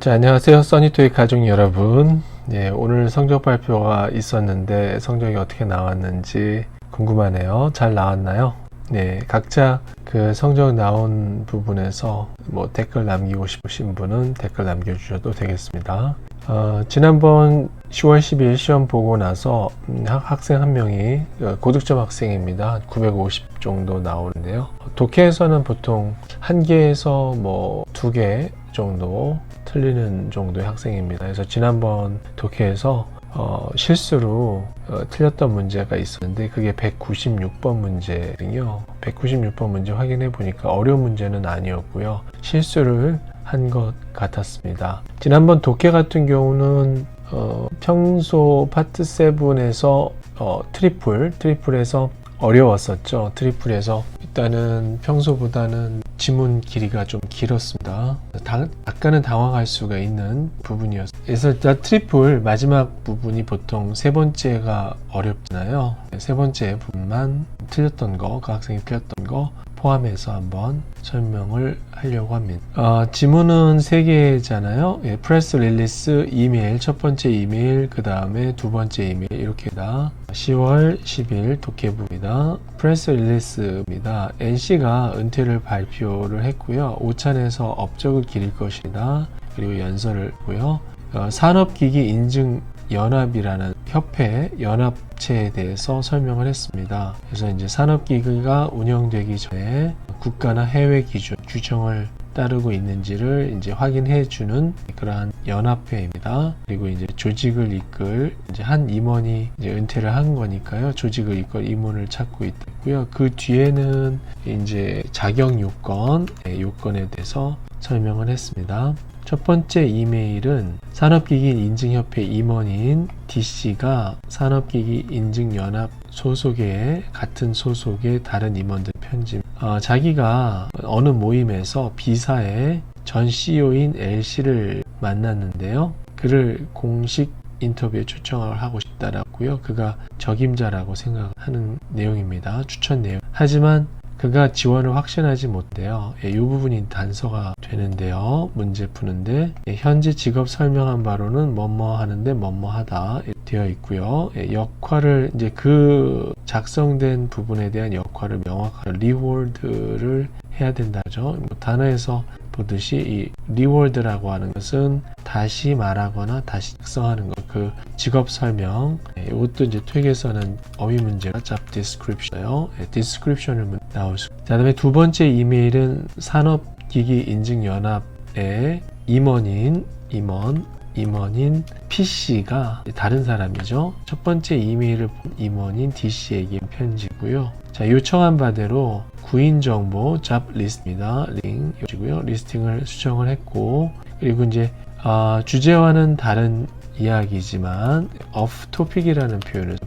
자, 안녕하세요. 써니토이 가족 여러분. 예, 오늘 성적 발표가 있었는데 성적이 어떻게 나왔는지 궁금하네요. 잘 나왔나요? 네, 각자 그 성적 나온 부분에서 뭐 댓글 남기고 싶으신 분은 댓글 남겨주셔도 되겠습니다. 어, 지난번 10월 10일 시험 보고 나서 음, 학- 학생 한 명이 어, 고득점 학생입니다. 한950 정도 나오는데요. 독해에서는 보통 한 개에서 뭐 두 개 정도 틀리는 정도의 학생입니다. 그래서 지난번 독해에서 어, 실수로 어, 틀렸던 문제가 있었는데 그게 196번 문제거든요. 196번 문제 확인해 보니까 어려운 문제는 아니었고요. 실수를 한 것 같았습니다. 지난번 독해 같은 경우는 어, 평소 파트 7에서 어, 트리플, 트리플에서 어려웠었죠. 트리플에서 일단은 평소보다는 지문 길이가 좀 길었습니다. 당- 약간은 당황할 수가 있는 부분이었어요. 그래서 일단 트리플 마지막 부분이 보통 세 번째가 어렵잖아요. 세 번째 부분만 틀렸던 거, 그 학생이 틀렸던 거 포함해서 한번 설명을 하려고 합니다. 어, 지문은 세 개잖아요. 예, 프레스 릴리스 이메일 첫 번째 이메일 그 다음에 두 번째 이메일 이렇게 다 10월 10일 독해부입니다. 프레스 릴리스입니다. NC가 은퇴를 발표를 했고요. 오찬에서 업적을 기릴 것이다. 그리고 연설을 했고요. 어, 산업기기 인증 연합이라는 협회 연합체에 대해서 설명을 했습니다. 그래서 이제 산업기기가 운영되기 전에 국가나 해외 기준 규정을 따르고 있는지를 이제 확인해 주는 그러한 연합회입니다. 그리고 이제 조직을 이끌 이제 한 임원이 이제 은퇴를 한 거니까요. 조직을 이끌 임원을 찾고 있고요. 그 뒤에는 이제 자격 요건, 예, 요건에 대해서 설명을 했습니다. 첫 번째 이메일은 산업기기 인증협회 임원인 DC가 산업기기 인증연합 소속의 같은 소속의 다른 임원들 편집. 어, 자기가 어느 모임에서 B사의 전 CEO인 L씨를 만났는데요. 그를 공식 인터뷰에 초청을 하고 싶다라고요. 그가 적임자라고 생각하는 내용입니다. 추천 내용. 하지만 그가 지원을 확신하지 못해요. 예, 이 부분이 단서가 되는데요. 문제 푸는데 예, 현재 직업 설명한 바로는 뭐뭐 하는데 뭐뭐 하다 되어 있고요. 예, 역할을 이제 그 작성된 부분에 대한 역할을 명확하게 리워드를 해야 된다죠. 뭐 단어에서 보듯이 이 리워드라고 하는 것은 다시 말하거나 다시 작성하는 것, 그 직업 설명. 예, 이것도 이제 퇴계에서는 어휘 문제가 job description이에요. 예, description을 나올 수. 자, 그다음에 두 번째 이메일은 산업기기 인증 연합의 임원인 임원 임원인 PC가 다른 사람이죠. 첫 번째 이메일을 본 임원인 DC에게 편지고요. 자, 요청한 바대로 구인 정보 잡 리스트입니다. 링이고요. 리스팅을 수정을 했고 그리고 이제 아, 주제와는 다른 이야기지만 off topic이라는 표현을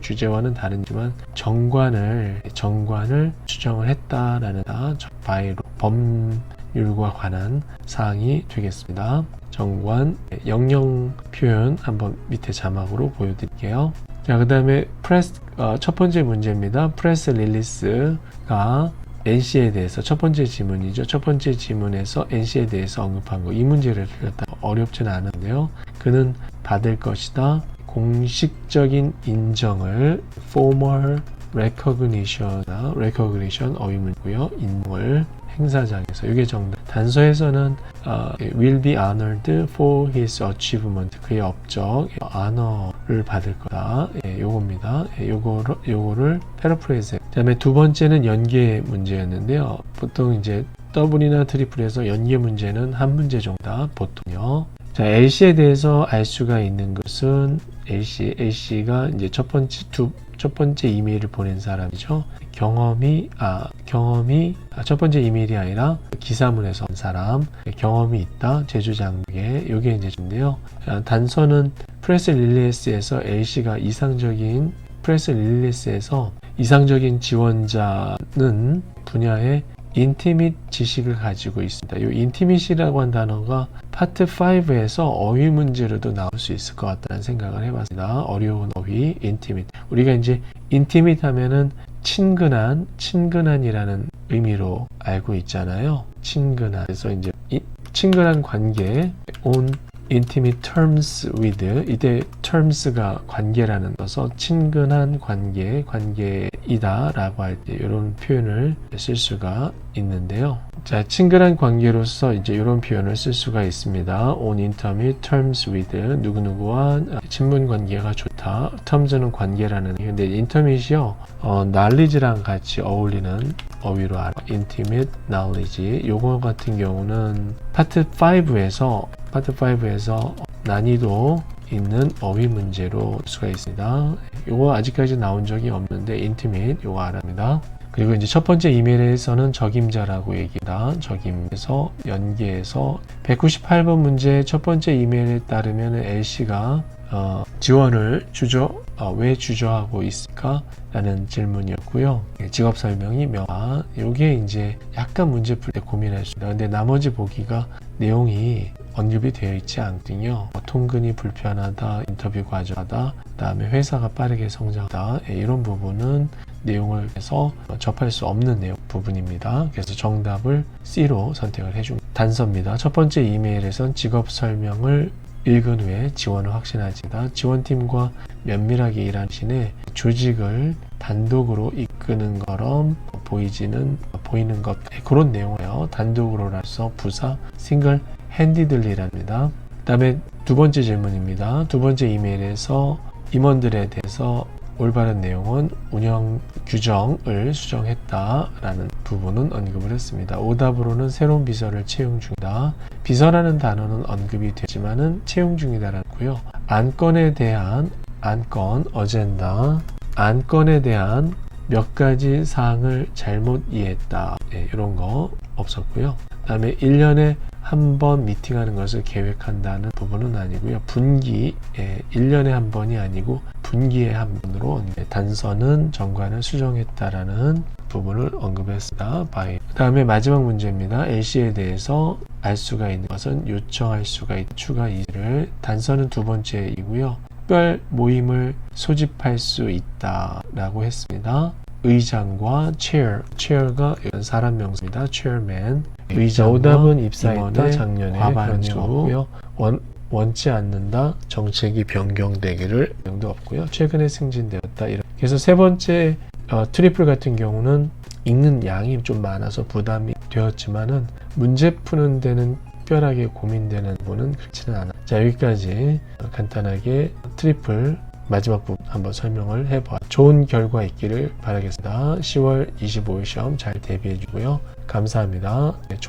주제와는 다르지만 정관을 정관을 수정을 했다라는 바이로 법률과 관한 사항이 되겠습니다. 정관 영영 표현 한번 밑에 자막으로 보여드릴게요. 자, 그 다음에 프레스 어, 첫 번째 문제입니다. 프레스 릴리스가 NC에 대해서 첫 번째 지문이죠. 첫 번째 지문에서 NC에 대해서 언급한 거. 이 문제를 틀렸다. 어렵지는 않은데요. 그는 받을 것이다. 공식적인 인정을 formal recognition, recognition 어휘문고요. 인물 행사장에서 이게 정답. 단서에서는 어, will be honored for his achievement 그의 업적 honor를 받을 거다. 예, 요겁니다. 예, 요거를 요거를 패러프레이즈. 그다음에 두 번째는 연계 문제였는데요. 보통 이제 더블이나 트리플에서 연계 문제는 한 문제 정도 보통요. 자, LC에 대해서 알 수가 있는 것은 LC, LC가 이제 첫 번째 두, 첫 번째 이메일을 보낸 사람이죠. 경험이, 아, 경험이, 아, 첫 번째 이메일이 아니라 기사문에서 온 사람, 경험이 있다, 제주장벽에, 요게 이제 인데요. 아, 단서는 프레스 릴리스에서 LC가 이상적인, 프레스 릴리스에서 이상적인 지원자는 분야의 인티밋 지식을 가지고 있습니다. 이 인티밋이라고 한 단어가 파트 5에서 어휘 문제로도 나올 수 있을 것 같다는 생각을 해봤습니다. 어려운 어휘, 인티밋. 우리가 이제 인티밋 하면은 친근한, 친근한이라는 의미로 알고 있잖아요. 친근한. 그래서 이제 이- 친근한 관계 on intimate terms with 이때 terms가 관계라는 써서 친근한 관계 관계이다 라고 할 때 이런 표현을 쓸 수가 있는데요. 자, 친근한 관계로서 이제 이런 표현을 쓸 수가 있습니다. on intimate terms with 누구누구와 친분 관계가 좋다. terms는 관계라는 근데 intimate이요. 어, knowledge랑 같이 어울리는 어휘로 알아. intimate knowledge. 요거 같은 경우는 파트 5에서 파트 5에서 난이도 있는 어휘 문제로 볼 수가 있습니다. 요거 아직까지 나온 적이 없는데 intimate 요거 알아합니다. 그리고 이제 첫 번째 이메일에서는 적임자라고 얘기다. 적임에서 연계해서 198번 문제 첫 번째 이메일에 따르면 L씨가 어, 지원을 주저 어, 왜 주저하고 있을까? 라는 질문이었고요. 직업 설명이 명화. 요게 이제 약간 문제 풀 때 고민할 수 있다. 근데 나머지 보기가 내용이 언급이 되어 있지 않거든요. 뭐 통근이 불편하다, 인터뷰 과정하다, 그 다음에 회사가 빠르게 성장하다 예, 이런 부분은 내용을 해서 접할 수 없는 내용 부분입니다. 그래서 정답을 C로 선택을 해줍니다. 단서입니다. 첫 번째 이메일에선 직업 설명을 읽은 후에 지원을 확신하지다. 지원팀과 면밀하게 신에 조직을 단독으로 이끄는 것처럼 보이지는 보이는 것 네, 그런 내용이에요. 단독으로라서 부사 싱글 핸디들리랍니다. 그다음에 두 번째 질문입니다. 두 번째 이메일에서 임원들에 대해서 올바른 내용은 운영 규정을 수정했다라는 부분은 언급을 했습니다. 오답으로는 새로운 비서를 채용 중이다. 비서라는 단어는 언급이 되지만은 채용 중이다라고요. 안건에 대한 안건 어젠다 안건에 대한 몇 가지 사항을 잘못 이해했다. 네, 이런 거 없었고요. 그 다음에 1년에 한 번 미팅하는 것을 계획한다는 부분은 아니고요. 분기, 예, 1년에 한 번이 아니고 분기에 한 번으로 단서는 정관을 수정했다라는 부분을 언급했습니다. 바이. 그 다음에 마지막 문제입니다. LC에 대해서 알 수가 있는 것은 요청할 수가 있 추가 이를 단서는 두 번째이고요. 특별 모임을 소집할 수 있다라고 했습니다. 의장과 chair, chair가 이런 사람 명사입니다. chairman. 의장 오답은 입사했다 작년에 과반수고요. 원 원치 않는다 정책이 변경되기를 내용도 없고요. 최근에 승진되었다 이런. 그래서 세 번째 어, 트리플 같은 경우는 읽는 양이 좀 많아서 부담이 되었지만은 문제 푸는 데는 특별하게 고민되는 부분은 그렇지는 않아. 자 여기까지 간단하게 트리플 마지막 부분 한번 설명을 해봐. 좋은 결과 있기를 바라겠습니다. 10월 25일 시험 잘 대비해 주고요. 감사합니다. 네, 조-